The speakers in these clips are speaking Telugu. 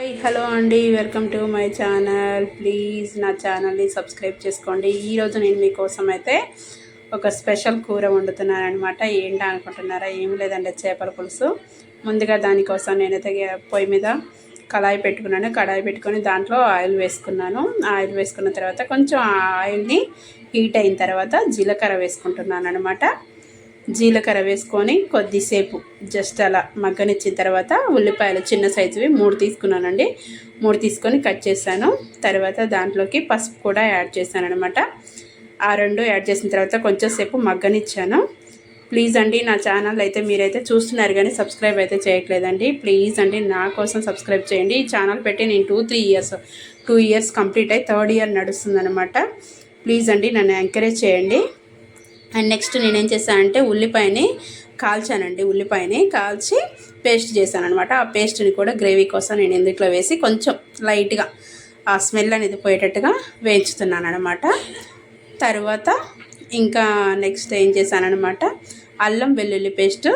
హాయ్ హలో అండి welcome to my channel please నా ఛానల్ని సబ్స్క్రైబ్ చేసుకోండి. ఈరోజు నేను మీకోసం అయితే ఒక స్పెషల్ కూర వండుతున్నాను అనమాట ఏంటి అనుకుంటున్నారా? ఏం లేదండి చేపల పులుసు. ముందుగా దానికోసం నేనైతే పొయ్యి మీద కళాయి పెట్టుకున్నాను. కళాయి పెట్టుకొని దాంట్లో ఆయిల్ వేసుకున్నాను. ఆయిల్ వేసుకున్న తర్వాత కొంచెం ఆయిల్ని హీట్ అయిన తర్వాత జీలకర్ర వేసుకుంటున్నాను అనమాట జీలకర్ర వేసుకొని కొద్దిసేపు జస్ట్ అలా మగ్గనిచ్చిన తర్వాత ఉల్లిపాయలు చిన్న సైజువి మూడు తీసుకున్నానండి. మూడు తీసుకొని కట్ చేశాను. తర్వాత దాంట్లోకి పసుపు కూడా యాడ్ చేశాను అనమాట ఆ రెండు యాడ్ చేసిన తర్వాత కొంచెం సేపు మగ్గనిచ్చాను. ప్లీజ్ అండి నా ఛానల్ అయితే మీరైతే చూస్తున్నారు కానీ సబ్స్క్రైబ్ అయితే చేయట్లేదండి. ప్లీజ్ అండి నా కోసం సబ్స్క్రైబ్ చేయండి. ఈ ఛానల్ పెట్టి నేను two three years two years complete అయి థర్డ్ ఇయర్ నడుస్తుందనమాట ప్లీజ్ అండి నన్ను ఎంకరేజ్ చేయండి. అండ్ నెక్స్ట్ నేనేం చేశానంటే ఉల్లిపాయని కాల్చానండి. ఉల్లిపాయని కాల్చి పేస్ట్ చేశాను అనమాట ఆ పేస్ట్ని కూడా గ్రేవీ కోసం నేను ఇందులో వేసి కొంచెం లైట్గా ఆ స్మెల్ అనేది పోయేటట్టుగా వేయించుతున్నాను అనమాట తర్వాత ఇంకా నెక్స్ట్ ఏం చేశానమాట అల్లం వెల్లుల్లి పేస్ట్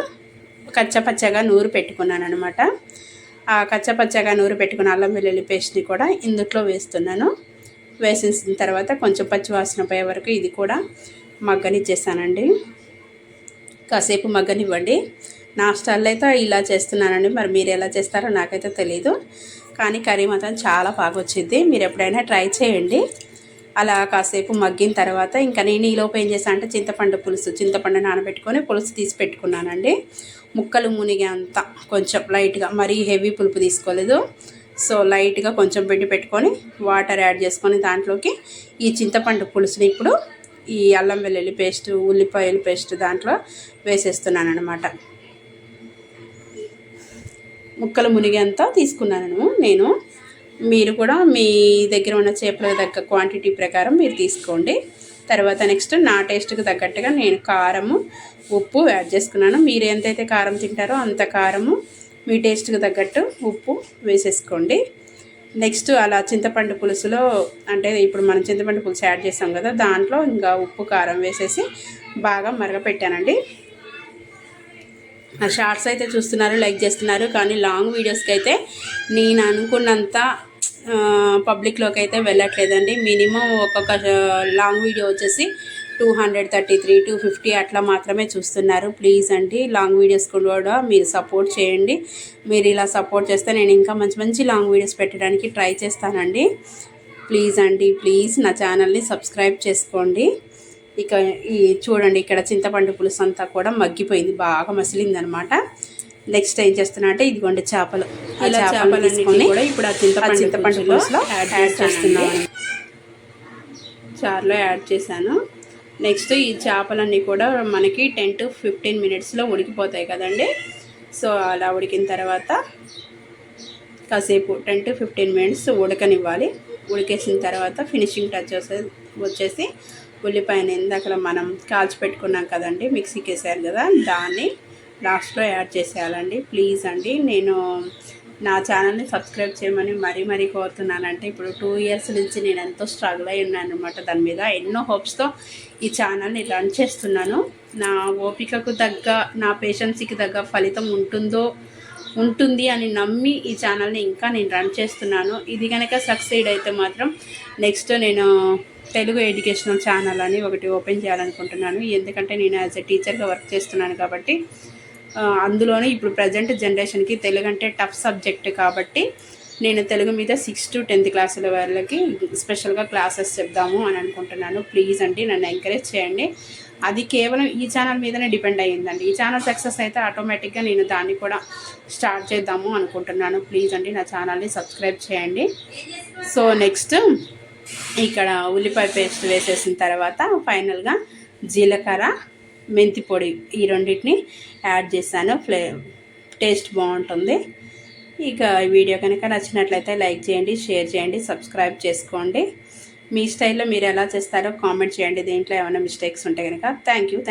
కచ్చపచ్చగా నూరు పెట్టుకున్నాను అనమాట ఆ కచ్చపచ్చగా నూరు పెట్టుకున్న అల్లం వెల్లుల్లి పేస్ట్ని కూడా ఇందులో వేస్తున్నాను. వేసేసిన తర్వాత కొంచెం పచ్చివాసన పోయే వరకు ఇది కూడా మగ్గనిచ్చేసానండి. కాసేపు మగ్గనివ్వండి. నా స్టైల్ అయితే ఇలా చేస్తున్నానండి. మరి మీరు ఎలా చేస్తారో నాకైతే తెలీదు. కానీ కర్రీ మాత్రం చాలా బాగా వచ్చింది. మీరు ఎప్పుడైనా ట్రై చేయండి. అలా కాసేపు మగ్గిన తర్వాత ఇంకా నేను ఈలోపు ఏం చేశాను అంటే చింతపండు పులుసు చింతపండు నానబెట్టుకొని పులుసు తీసి పెట్టుకున్నానండి. ముక్కలు మునిగే అంత కొంచెం లైట్గా మరీ హెవీ పులుపు తీసుకోలేదు. సో లైట్గా కొంచెం పెట్టి పెట్టుకొని వాటర్ యాడ్ చేసుకొని దాంట్లోకి ఈ చింతపండు పులుసుని ఇప్పుడు ఈ అల్లం వెల్లుల్లి పేస్ట్ ఉల్లిపాయల పేస్ట్ దాంట్లో వేసేస్తున్నాను అనమాట ముక్కలు మునిగేంత తీసుకున్నాను నేను. మీరు కూడా మీ దగ్గర ఉన్న చేపల దగ్గర క్వాంటిటీ ప్రకారం మీరు తీసుకోండి. తర్వాత నెక్స్ట్ నా టేస్ట్కి తగ్గట్టుగా నేను కారము ఉప్పు యాడ్ చేసుకున్నాను. మీరు ఎంతైతే కారం తింటారో అంత కారము మీ టేస్ట్కి తగ్గట్టు ఉప్పు వేసేసుకోండి. నెక్స్ట్ అలా చింతపండు పులుసులో అంటే ఇప్పుడు మనం చింతపండు పులుసు యాడ్ చేస్తాం కదా దాంట్లో ఇంకా ఉప్పు కారం వేసేసి బాగా మరగపెట్టానండి. షార్ట్స్ అయితే చూస్తున్నారు లైక్ చేస్తున్నారు కానీ లాంగ్ వీడియోస్కి అయితే నేను అనుకున్నంత పబ్లిక్లోకి అయితే వెళ్ళట్లేదండి. మినిమం ఒక్కొక్క లాంగ్ వీడియో వచ్చేసి two hundred thirty three two fifty అట్లా మాత్రమే చూస్తున్నారు. ప్లీజ్ అండి లాంగ్ వీడియోస్ కూడా మీరు సపోర్ట్ చేయండి. మీరు ఇలా సపోర్ట్ చేస్తే నేను ఇంకా మంచి మంచి లాంగ్ వీడియోస్ పెట్టడానికి ట్రై చేస్తానండి. ప్లీజ్ అండి ప్లీజ్ నా ఛానల్ని సబ్స్క్రైబ్ చేసుకోండి. ఇక ఈ చూడండి ఇక్కడ చింతపండు పులుసు అంతా కూడా మగ్గిపోయింది బాగా మసిలింది అనమాట నెక్స్ట్ ఏం చేస్తున్నా అంటే ఇదిగోండి చేపలు. ఇలా చేపలు తీసుకొని కూడా ఇప్పుడు ఆ చింతపండు చింతపండు పులుసులో యాడ్ చేస్తున్నాను. చారులో యాడ్ చేశాను. నెక్స్ట్ ఈ చేపలన్నీ కూడా మనకి టెన్ టు ఫిఫ్టీన్ మినిట్స్లో ఉడికిపోతాయి కదండి. సో అలా ఉడికిన తర్వాత కాసేపు టెన్ టు ఫిఫ్టీన్ మినిట్స్ ఉడకనివ్వాలి. ఉడికేసిన తర్వాత ఫినిషింగ్ టచ్ వచ్చేసి ఉల్లిపాయని ఇందాక మనం కాల్చి పెట్టుకున్నాం కదండి మిక్సీకి వేసారు కదా దాన్ని లాస్ట్లో యాడ్ చేసేయాలండి. ప్లీజ్ అండి నేను నా ఛానల్ని సబ్స్క్రైబ్ చేయమని మరీ మరీ కోరుతున్నానంటే ఇప్పుడు టూ ఇయర్స్ నుంచి నేను ఎంతో స్ట్రగుల్ అయి ఉన్నాను అనమాట దాని మీద. ఎన్నో హోప్స్తో ఈ ఛానల్ని రన్ చేస్తున్నాను. నా ఓపికకు తగ్గ నా పేషెన్సీకి తగ్గ ఫలితం ఉంటుందో ఉంటుంది అని నమ్మి ఈ ఛానల్ని ఇంకా నేను రన్ చేస్తున్నాను. ఇది కనుక సక్సీడ్ అయితే మాత్రం నెక్స్ట్ నేను తెలుగు ఎడ్యుకేషనల్ ఛానల్ అని ఒకటి ఓపెన్ చేయాలనుకుంటున్నాను. ఎందుకంటే నేను యాజ్ ఎ టీచర్గా వర్క్ చేస్తున్నాను కాబట్టి అందులోనే ఇప్పుడు ప్రజెంట్ జనరేషన్కి తెలుగు అంటే టఫ్ సబ్జెక్ట్ కాబట్టి నేను తెలుగు మీద సిక్స్త్ టు టెన్త్ క్లాసుల వాళ్ళకి స్పెషల్గా క్లాసెస్ చెప్దాము అని అనుకుంటున్నాను. ప్లీజ్ అండి నన్ను ఎంకరేజ్ చేయండి. అది కేవలం ఈ ఛానల్ మీదనే డిపెండ్ అయ్యిందండి. ఈ ఛానల్ సక్సెస్ అయితే ఆటోమేటిక్గా నేను దాన్ని కూడా స్టార్ట్ చేద్దాము అనుకుంటున్నాను. ప్లీజ్ అండి నా ఛానల్ని సబ్స్క్రైబ్ చేయండి. సో నెక్స్ట్ ఇక్కడ ఉల్లిపాయ పేస్ట్ వేసేసిన తర్వాత ఫైనల్గా జీలకర్ర మెంతి పొడి ఈ రెండింటిని యాడ్ చేశాను. ఫ్లే టేస్ట్ బాగుంటుంది. ఇక ఈ వీడియో కనుక నచ్చినట్లయితే లైక్ చేయండి షేర్ చేయండి సబ్స్క్రైబ్ చేసుకోండి. మీ స్టైల్లో మీరు ఎలా చేస్తారో కామెంట్ చేయండి. దీంట్లో ఏమైనా మిస్టేక్స్ ఉంటే కనుక. Thank you thank